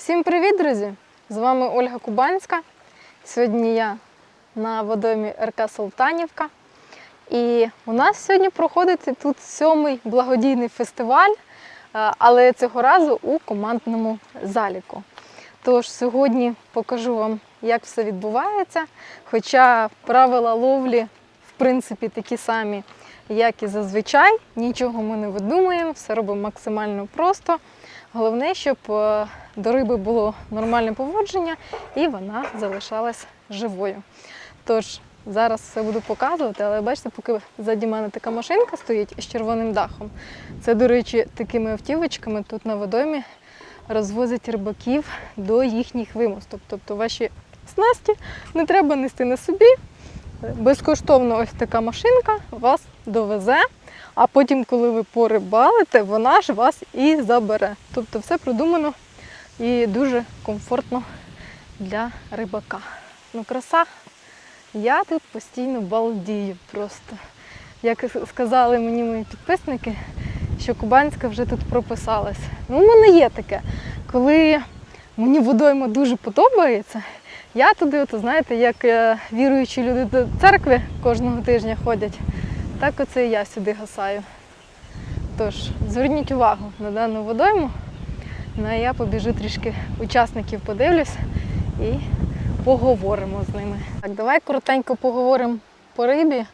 Всім привіт, друзі! З вами Ольга Кубанська. Сьогодні я на водоймі РК Султанівка. І у нас сьогодні проходить тут сьомий благодійний фестиваль, е, але цього разу у командному заліку. Тож сьогодні покажу вам, як все відбувається. Хоча правила ловлі, в принципі, такі самі, як і зазвичай. Нічого ми не видумуємо, все робимо максимально просто. Головне, щоб е, до риби було нормальне поводження і вона залишалась живою. Тож зараз все буду показувати, але бачите, поки ззаді мене така машинка стоїть з червоним дахом. Це, до речі, такими автівочками тут на водомі розвозять рибаків до їхніх вимосток. Тобто ваші снасті не треба нести на собі. Безкоштовно ось така машинка вас довезе, а потім, коли ви порибалите, вона ж вас і забере. Тобто все продумано і дуже комфортно для рибака. Ну, краса. Я тут постійно балдію просто. Як сказали мені мої підписники, що Кубанська вже тут прописалась. Ну, у мене є таке. Коли мені водойма дуже подобається, я туди, от, знаєте, як е, віруючі люди до церкви кожного тижня ходять, так оце і я сюди гасаю. Тож, зверніть увагу на дану водойму. Ну, а я побіжу трішки учасників подивлюсь і поговоримо з ними. Так, давай коротенько поговоримо по рибі,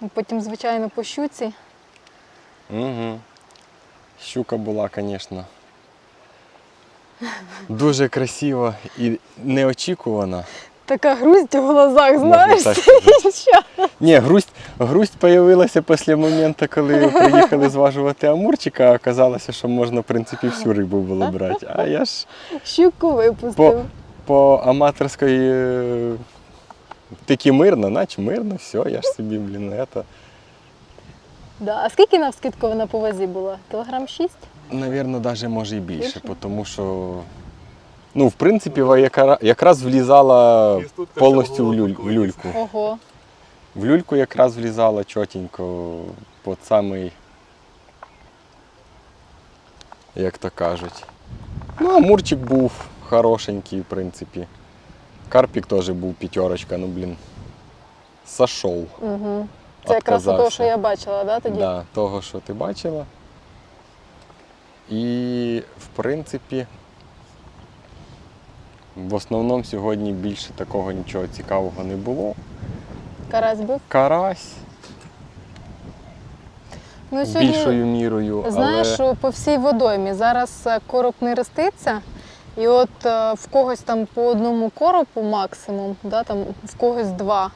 ну, потім, звичайно, по щуці. Угу. Щука була, звісно. Дуже красива і неочікувана. Така грусть у глазах, Можна знаєш? так Що? Ні, грусть, грусть появилася після моменту, коли приїхали зважувати амурчика, а оказалося, що можна, в принципі, всю рибу було брати. А я ж Щуку випустив. по аматорської е, таки мирно, наче мирно, все, я ж собі, блін, это. Да. А скільки навскидку вона по вазі була? Кілограм 6? Навірно, навіть може і більше, Більше? тому що, ну, в принципі, яка- якраз влізала повністю в, люль, в люльку. Ого. В люльку якраз влізала чотенько, під самий, як то кажуть. Ну, а мурчик був хорошенький, в принципі. Карпік теж був п'ятерочка, ну блін. Сошов. Угу. Це якраз того, що я бачила, да, тоді? Да, того, що ти бачила. І, в принципі, в основному сьогодні більше такого нічого цікавого не було. Карась був. Карась Ну, сьогодні, більшою мірою, знаєш, але що по всій водоймі зараз е, короб не роститься, і от е, в когось там по одному коропу максимум, да, там в когось два.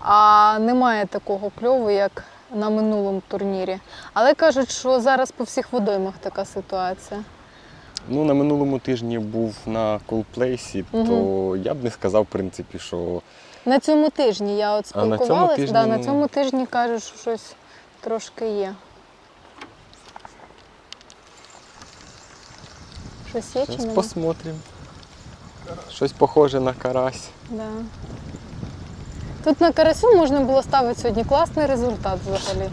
А немає такого кльову, як на минулому турнірі. Але кажуть, що зараз по всіх водоймах така ситуація. Ну, на минулому тижні був на колплейсі, то я б не сказав, в принципі, що На цьому тижні я от А на цьому тижні, да, на цьому тижні кажуть, що щось трошки є. Щось є чи нема? посмотримо. Щось похоже на карась. Да. Тут на карасю можна було ставити сьогодні класний результат взагалі.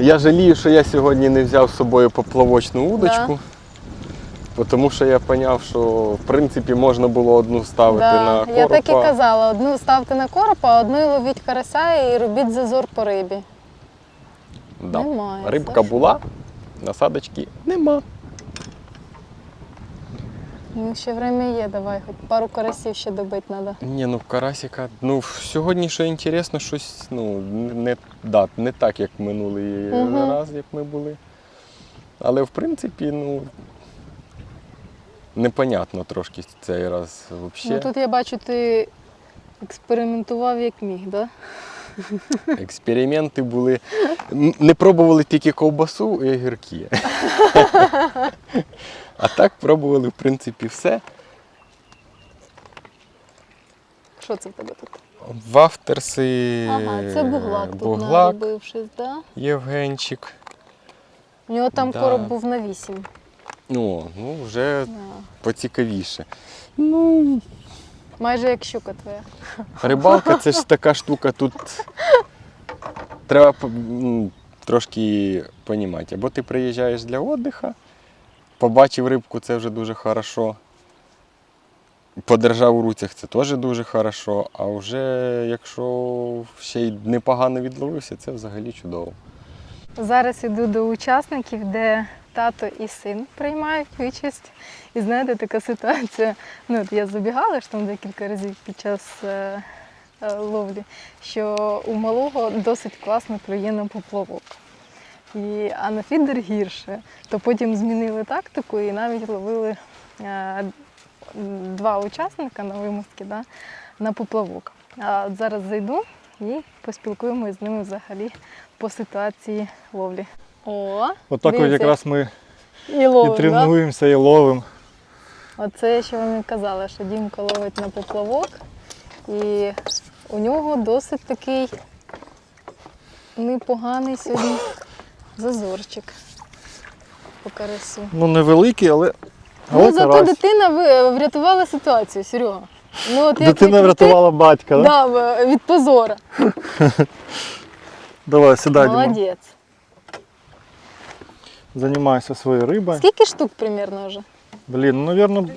Я жалію, що я сьогодні не взяв з собою поплавочну удочку. Тому що я зрозумів, що в принципі можна було одну ставити Да. на Я так і казала, одну ставте на коропа, а одну ловіть карася і робіть зазор по рибі. Да. Немає, Рибка була, насадочки нема. Ну, ще время є, давай, хоч пару карасів ще добити треба. Ні, ну карасика. Ну сьогодні що інтересно, щось ну, не, да, не так, як минулий Мгм. раз, як ми були. Але в принципі, ну. Непонятно трошки цей раз взагалі. Ну, тут я бачу, ти експериментував як міг, так? Да? Експерименти були. Не пробували тільки ковбасу і огірки. А так пробували, в принципі, все. Що це в тебе тут? Вафтерси, Ага, це буглак тут буглак, наробив щось, да? Євгенчик. У нього там Да. короб був на вісім. О, ну вже Да. поцікавіше. Ну, Майже як щука твоя. рибалка це ж така штука, тут треба м, трошки розуміти. Або ти приїжджаєш для віддиху, побачив рибку, це вже дуже хорошо. подержав у руцях, це теж дуже хорошо. А вже якщо ще й непогано відловився, це взагалі чудово. Зараз іду до учасників, де тато і син приймають участь. І знаєте, така ситуація. Ну, от я забігала ж там декілька разів під час е, е, ловлі, що у малого досить класно клює на поплавок. І, а на фідер гірше. То потім змінили тактику і навіть ловили е, два учасника на вимостки да, на поплавок. А от зараз зайду і поспілкуємося з ними взагалі по ситуації ловлі. О, Отак от якраз ми і ловимо. і тренуємося, і ловимо. Оце, що вам і казала, що Дімка ловить на поплавок, і у нього досить такий непоганий сьогодні зазорчик по карасу. Ну, невеликий, але. Ну, але зато карась. дитина врятувала ситуацію, Серега. Ну, от як Дитина врятувала батька, да? Да, від позора. Давай, сідай. Молодець. Займайся своєю рибою. Скільки штук примерно вже? Блін, ну, мабуть,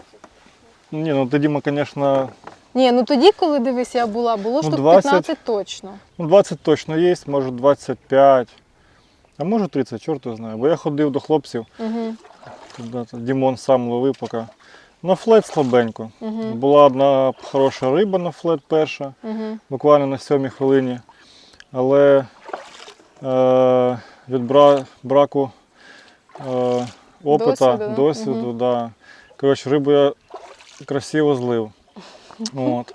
ні, ну ти, Діма, звісно, Ні, ну тоді, коли дивись, я була, було Ну, штук 20. 15 точно. ну, 20 точно є, може 25, а може 30, чорт його знає. Бо я ходив до хлопців, Угу, Дімон сам ловив поки. На флет слабенько. угу, Була одна хороша риба на флет перша. угу. буквально на сьомій хвилині. Але е, від бра, браку е, опита, Досвіду, досвіду, Мгм. да. Коротше, рибу я красиво злив. От.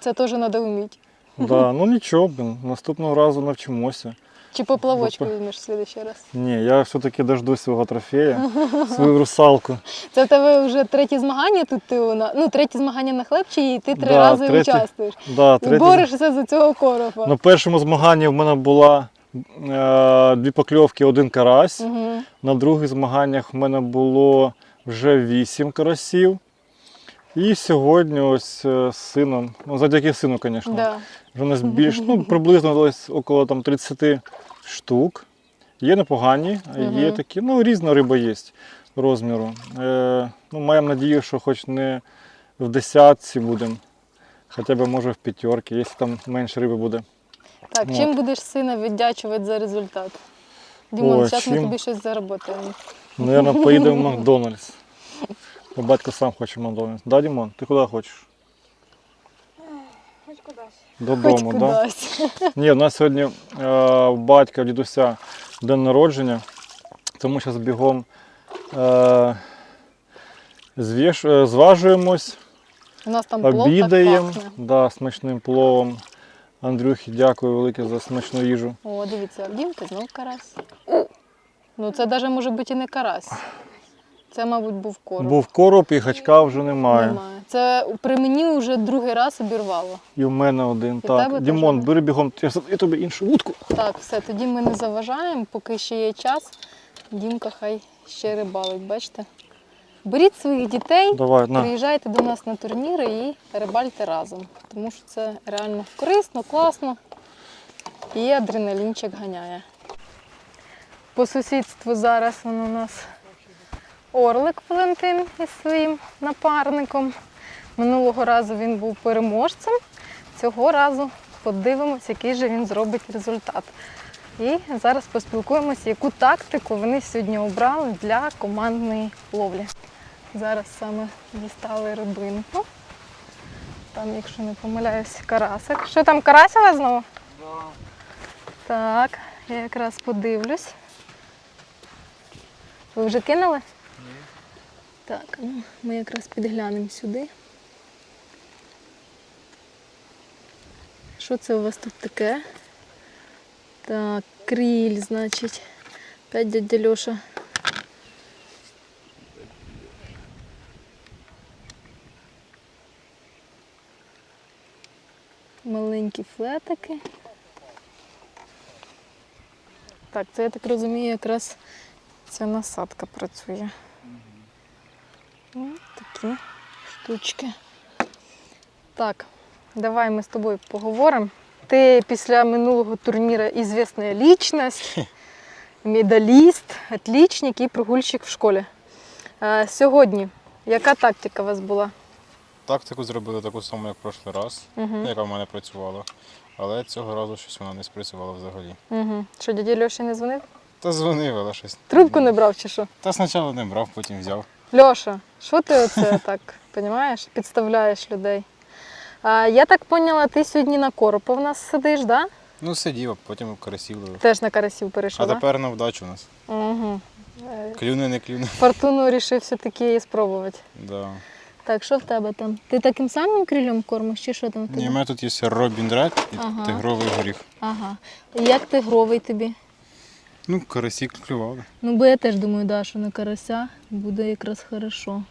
Це теж треба вміти. Да. Ну нічого, блін, наступного разу навчимося. Чи поплавочку візьмеш в следующий раз? Ні, я все-таки дожду свого трофея, свою русалку. Це в тебе вже треті змагання тут ти у на ну треті змагання на хлебчі, і ти три Да, рази третє. участвуєш. Да, І третє- борешся за цього коропа. На першому змаганні в мене була дві покльовки, один карась. Угу. На других змаганнях в мене було вже 8 карасів. І сьогодні ось е, з сином, ну завдяки сину, звісно, Да. вже у нас більш, ну, приблизно десь около там, 30 штук. Є непогані, є Мгм. такі, ну, різна риба є розміру. Е, ну, маємо надію, що хоч не в десятці будемо, хоча б може в п'ятерці, якщо там менше риби буде. Так, чим будеш сина віддячувати за результат? Дімон, зараз ми тобі щось заработаємо. Наверное, поїдемо в Макдональдс. Бо батько сам хоче в Макдональдс. Да, Дімон, ти куди хочеш? Хоч кудись. Додому, Хоч так? Да? кудись. Ні, у нас сьогодні е, у батька, дідуся день народження, тому зараз бігом е, звіш, е, зважуємось, У нас там плов так обідаємо пахне. да, смачним пловом. Андрюхі, дякую велике за смачну їжу. О, дивіться, Дімки знов карась. Ну це навіть може бути і не карась. Це, мабуть, був короб. Був короб і гачка вже немає. Немає. Це при мені вже другий раз обірвало. І в мене один. І так. Дімон, бери бігом, я я тобі іншу вудку. Так, все, тоді ми не заважаємо, поки ще є час. Дімка хай ще рибалить, бачите? Беріть своїх дітей, Давай, на. приїжджайте до нас на турніри і рибальте разом. Тому що це реально корисно, класно і адреналінчик ганяє. По сусідству зараз він у нас Орлик Валентин із своїм напарником. Минулого разу він був переможцем. Цього разу подивимось, який же він зробить результат. І зараз поспілкуємося, яку тактику вони сьогодні обрали для командної ловлі. Зараз саме дістали рибинку. Там, якщо не помиляюсь, карасик. Що там, вас знову? Так, я якраз подивлюсь. Ви вже кинули? Ні. Так, ну, ми якраз підглянемо сюди. Що це у вас тут таке? Так, кріль, значить. П'ять дядя Льоша. Маленькі флетики. Так, це я так розумію, якраз ця насадка працює. Ось такі штучки. Так, давай ми з тобою поговоримо. Ти після минулого турніру ізвісна лічність, медаліст, отличник і прогульщик в школі. Е, сьогодні яка тактика у вас була? Тактику зробили таку саму, як в прошлий раз, Угу. яка в мене працювала. Але цього разу щось вона не спрацювала взагалі. Угу. Що, дяді Льоші не дзвонив? Та дзвонив, але щось. Трубку не брав чи що? Та спочатку не брав, потім взяв. Льоша, що ти оце так, понімаєш, підставляєш людей? А, я так поняла, ти сьогодні на коропа в нас сидиш, да? Ну, сидів, а потім карасів ловив. Теж на карасів перейшов, А тепер на вдачу у нас. Угу. Клюне, не клюне. Фортуну вирішив все-таки спробувати. Да. Так, що в тебе там? Ти таким самим крилем кормиш, чи що там в тебе? Ні, у мене тут є Робін Ред і Ага. тигровий горіх. Ага. Як тигровий тобі? Ну, карасі клювали. Ну, бо я теж думаю, да, що на карася буде якраз хорошо.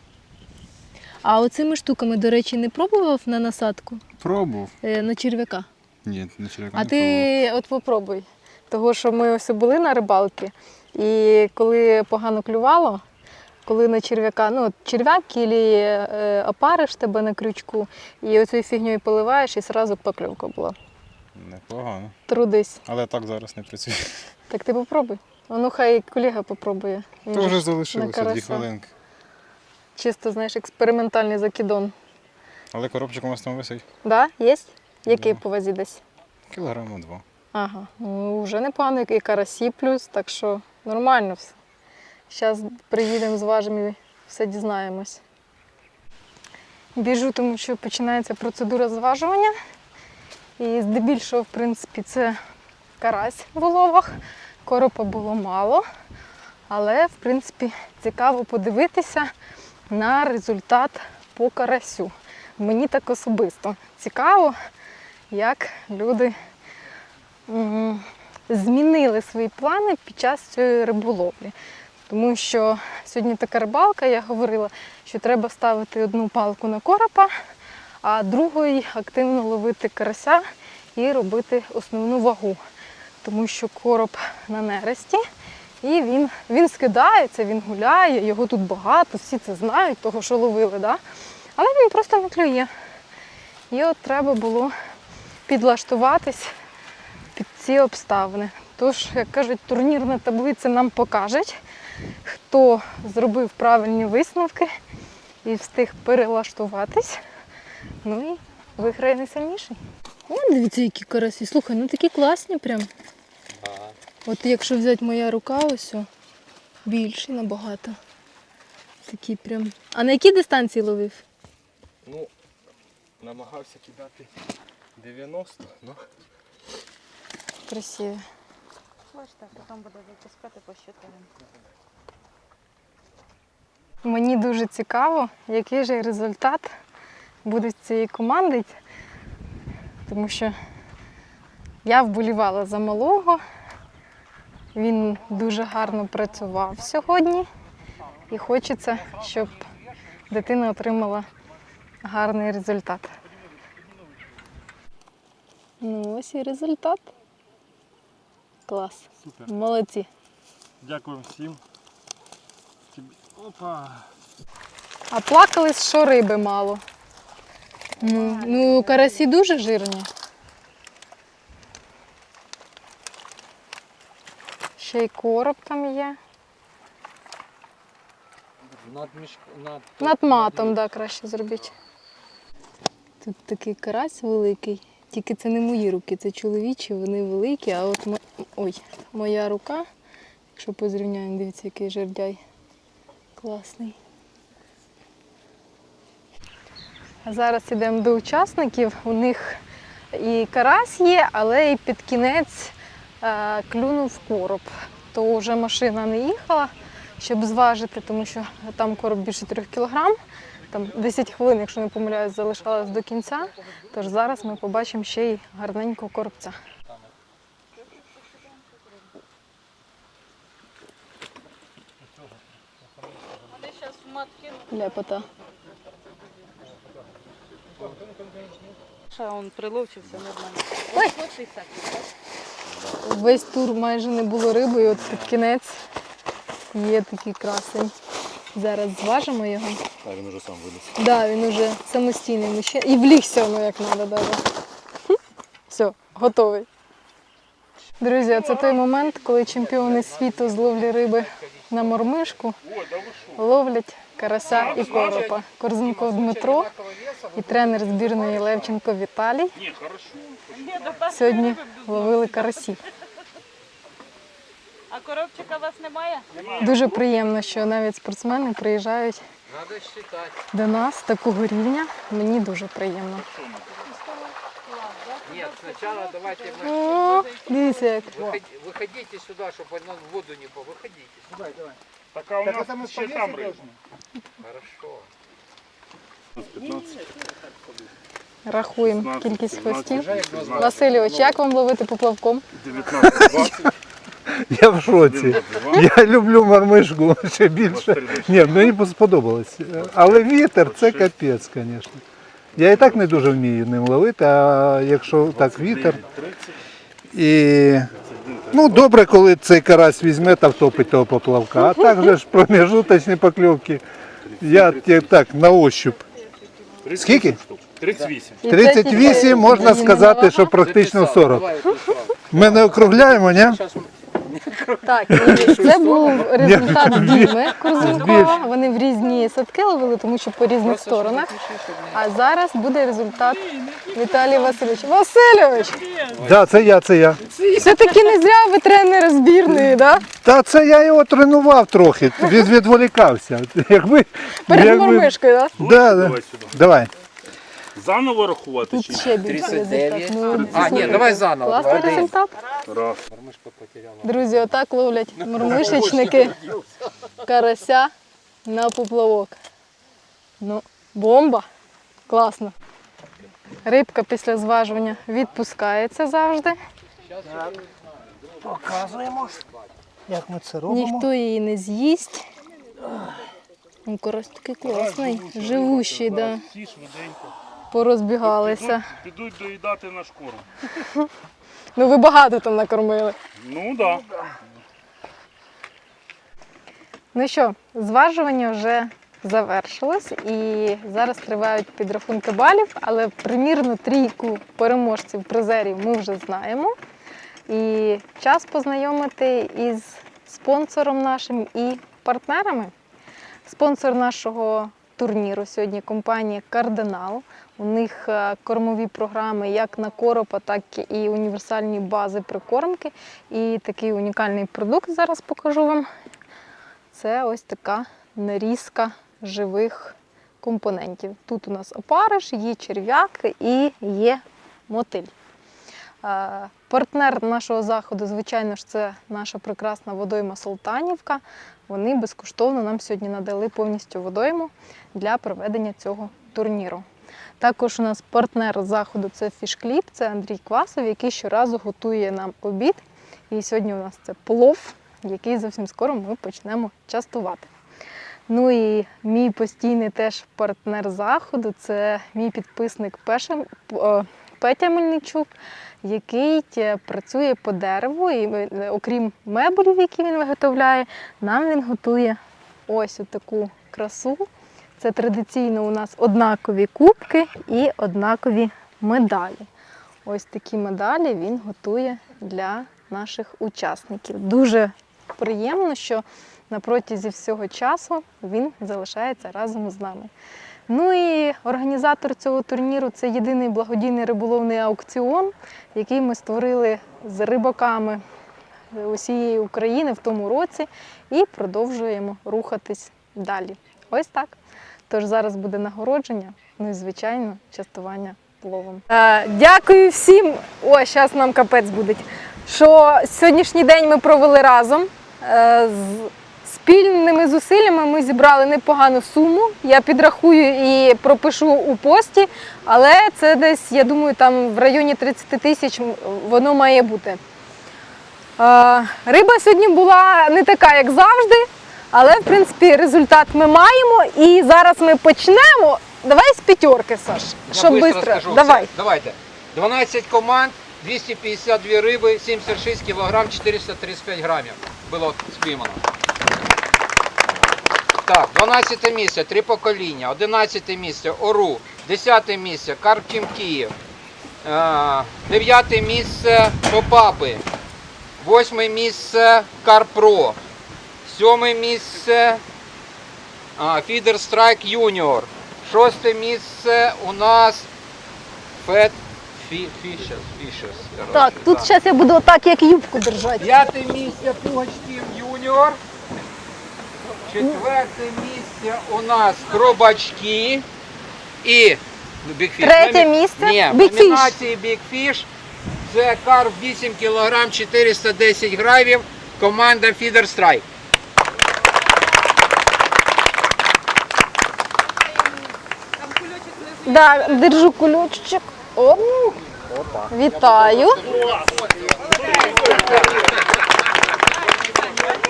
А оцими штуками, до речі, не пробував на насадку Пробував. Е, на черв'яка. Ні, на черв'яка А не ти от попробуй. Того, що ми ось були на рибалці, і коли погано клювало, коли на черв'яка, ну от черв'як ілі е, опариш тебе на крючку, і оцією фігньою поливаєш, і одразу покльовка була. Непогано. Трудись. Але так зараз не працює. Так ти попробуй. А ну хай колега попробує. Він То вже залишилося дві хвилинки. Чисто, знаєш, експериментальний закидон. Але коробчик у нас там висить. Да? Є? Який Да. по вазі десь? Кілограма два. Ага. Ну, вже непогано, і карасі плюс, так що нормально все. Зараз приїдемо, зважимо і все дізнаємось. Біжу, тому що починається процедура зважування. І здебільшого, в принципі, це карась в уловах. Коропа було мало. Але, в принципі, цікаво подивитися на результат по карасю. Мені так особисто цікаво, як люди змінили свої плани під час цієї риболовлі. Тому що сьогодні така рибалка, я говорила, що треба ставити одну палку на коропа, а другою активно ловити карася і робити основну вагу. Тому що короб на нересті, і він, він скидається, він гуляє, його тут багато, всі це знають, того, що ловили, да? але він просто не клює. І от треба було підлаштуватись під ці обставини. Тож, як кажуть, турнірна таблиця нам покаже, хто зробив правильні висновки і встиг перелаштуватись. Ну і виграє найсильніший. О, дивіться, які карасі. Слухай, ну такі класні прям. От якщо взяти моя рука, ось о, більші набагато. Такі прям. А на якій дистанції ловив? Ну, намагався кидати 90, ну. Красиві. Бачите, потім буде витискати по щитарям. Мені дуже цікаво, який же результат буде з цієї команди, тому що я вболівала за малого. Він дуже гарно працював сьогодні і хочеться, щоб дитина отримала гарний результат. Ну, ось і результат. Клас. Супер. Молодці. Дякую всім. Опа. А плакались, що риби мало. Ну, ну карасі дуже жирні. Ще й короб там є. Над, мішк... над... Над матом, да, краще зробіть. Тут такий карась великий. Тільки це не мої руки, це чоловічі, вони великі, а от мо- ой, моя рука, якщо позрівняємо, дивіться, який жердяй. Класний. Зараз йдемо до учасників. У них і карась є, але і під кінець е, клюнув короб. То вже машина не їхала, щоб зважити, тому що там короб більше 3 кілограм. Там 10 хвилин, якщо не помиляюсь, залишалось до кінця. Тож зараз ми побачимо ще й гарненького коробця. Вони зараз в мат кинуть. Ляпота. Ще він приловчився нормально. Ой. Весь тур майже не було риби, і от під кінець є такий красень. Зараз зважимо його. Так, він уже сам виліз. Так, да, він уже самостійний мужчина. І влігся воно як треба навіть. Все, готовий. Друзі, а це той момент, коли чемпіони світу з ловлі риби на мормишку ловлять карася і коропа. Корзунков Дмитро і тренер збірної Левченко Віталій. Сьогодні ловили карасів. А коробчика у вас немає? Дуже приємно, що навіть спортсмени приїжджають до нас такого рівня. Мені дуже приємно. Нет, сначала давайте мы... О, дивіться, як Выходи- выходите сюда, чтобы оно в воду не по... Выходите. Так а у нас ще там рыба. Хорошо. рахуємо кількість хвостів. Васильович, як вам ловити поплавком? 19, 20, Я в шоці. Я люблю мармишку ще більше. Ні, мені сподобалось. Але вітер це капець, звісно. Я і так не дуже вмію ним ловити, а якщо так вітер. І ну, добре, коли цей карась візьме та втопить того поплавка. А так же ж проміжуточні покльовки. Я ті- так на ощупь. Скільки? 38. І це тільки 38, можна сказати, що практично Записал. 40. Давай эту сразу. Ми не округляємо, ні? Сейчас Так, і це був результат Діми Корзункова. Вони в різні садки ловили, тому що по різних сторонах. А зараз буде результат Віталій Васильович. Васильович! Да, це я, це я. Все-таки не зря ви тренер збірної, да? Та це я його тренував трохи, від, відволікався. Якби, Перед якби- мормишкою, да? Да, да. Давай. Заново рахувати чи Тут ще більше 39. Ну, А, ні, давай заново. Класний Давай. результат. Раз. Потеряла. Друзі, отак ловлять мормишечники карася на поплавок. Ну, бомба. Класно. Рибка після зважування відпускається завжди. Показуємо, як ми це робимо. Ніхто її не з'їсть. Ну, Карась такий класний, живущий, да. Всі швиденько. Порозбігалися. Підуть доїдати наш корм. Ну ви багато там накормили. Ну так. Да. Ну що, зважування вже завершилось і зараз тривають підрахунки балів, але примірну трійку переможців призерів ми вже знаємо. І час познайомити із спонсором нашим і партнерами. Спонсор нашого турніру сьогодні компанія Кардинал. У них е, кормові програми як на коропа, так і універсальні бази прикормки. І такий унікальний продукт зараз покажу вам. Це ось така нарізка живих компонентів. Тут у нас опариш, є черв'як і є мотиль. Е, Партнер нашого заходу, звичайно ж, це наша прекрасна водойма Солтанівка. Вони безкоштовно нам сьогодні надали повністю водойму для проведення цього турніру. Також у нас партнер заходу це Фішкліп, це Андрій Квасов, який щоразу готує нам обід. І сьогодні у нас це плов, який зовсім скоро ми почнемо частувати. Ну і мій постійний теж партнер заходу це мій підписник Пеша, е, Петя Мельничук, який е, працює по дереву. І е, окрім меблів, які він виготовляє, нам він готує ось таку красу. Це традиційно у нас однакові кубки і однакові медалі. Ось такі медалі він готує для наших учасників. Дуже приємно, що на протязі всього часу він залишається разом з нами. Ну і організатор цього турніру це єдиний благодійний риболовний аукціон, який ми створили з рибаками усієї України в тому році і продовжуємо рухатись далі. Ось так. Тож зараз буде нагородження, ну і звичайно, частування пловом. Е, дякую всім. О, зараз нам капець буде. Що сьогоднішній день ми провели разом. Е, з спільними зусиллями ми зібрали непогану суму. Я підрахую і пропишу у пості, але це десь, я думаю, там в районі 30 тисяч воно має бути. Риба сьогодні була не така, як завжди, але в принципі результат ми маємо. І зараз ми почнемо. Давай з п'ятерки, Саш. Щоб швидко. Давай. Давайте. 12 команд, 252 риби, 76 кілограм, 435 грамів було спіймано. Так, 12 місце, три покоління, 11 місце Ору, 10 місце Карп Тім Київ, 9 місце Попапи, 8 місце Карпро, 7 місце Фідер Страйк Юніор. Шосте місце у нас Фет Фі, Фішес. Фішес Так, тут зараз я буду отак, як юбку держати. П'яте місце Пугач Тім Юніор. Четверте місце у нас Кробачки. І ну, Big Третє Номі- місце Ні, в Fish. номінації Fish. Це карп 8 кг 410 грамів. Команда Feeder Strike. Да, держу кульочок. Оп. Вітаю.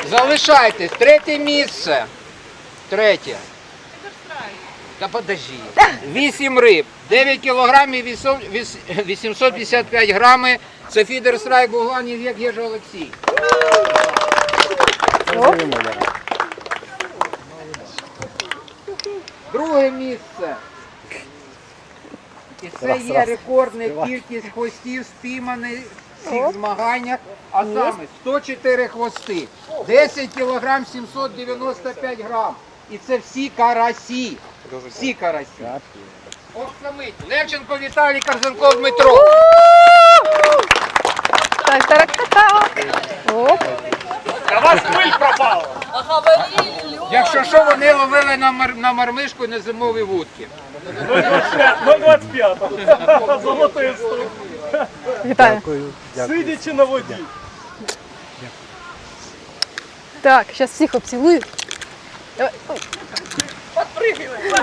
Залишайтесь. Третє місце. Третє. Та подожди. 8 риб, 9 кілограмів, 855 грами. Це фідер страйк Бугланів, як Єжа Олексій. Друге місце. І це є рекордна кількість хвостів спійманих в цих змаганнях, а саме 104 хвости, 10 кг 795 грам. І це всі карасі. Всі карасі. Оксамит, Левченко Віталій Карзенков Дмитро. Так, так, так, так. Оп. А вас пиль пропала. Якщо що, вони ловили на, мар... на мармишку і на зимові вудки. 0,25. Золотий ступ. Вітаю. Сидячи на воді. Так, зараз всіх обцілую. Давай.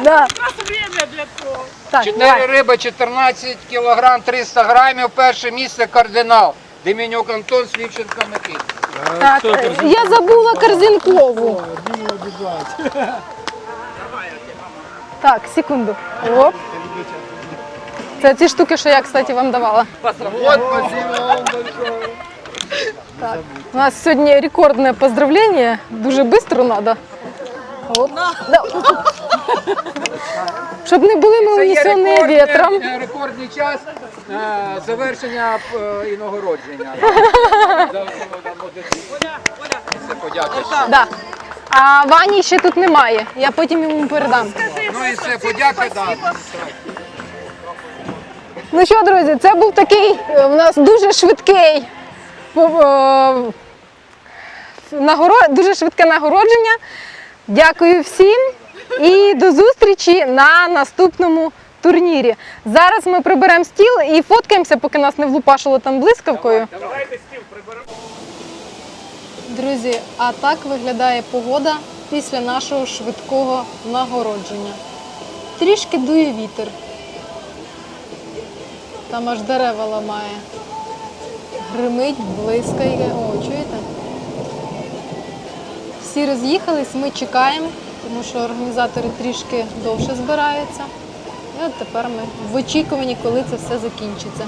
Да. Так, Чотири давай. риби, 14 кг 300 грамів. Перше місце кардинал. Деменюк Антон Слівченко Микит. Так, я забула Корзинкову. Так, секунду. Оп. Це ті штуки, що я, кстати, вам давала. Так. У нас сьогодні рекордне поздравлення. Дуже швидко треба. Оп. Да. Щоб не були ми Це є унесені рекордний, вітром. е, рекордний час е, завершення е, іногородження. Це подяка. Да. А Вані ще тут немає. Я потім йому передам. Ну і все, подяка, да. Ну що, друзі, це був такий е, у нас дуже швидкий е, нагоро- дуже швидке нагородження. Дякую всім і до зустрічі на наступному турнірі. Зараз ми приберемо стіл і фоткаємося, поки нас не влупашило там блискавкою. Давайте стіл приберемо. Друзі, а так виглядає погода після нашого швидкого нагородження. Трішки дує вітер. Там аж дерева ламає. Гримить, блискає. О, чуєте? Всі роз'їхались, ми чекаємо, тому що організатори трішки довше збираються. І от тепер ми в очікуванні, коли це все закінчиться.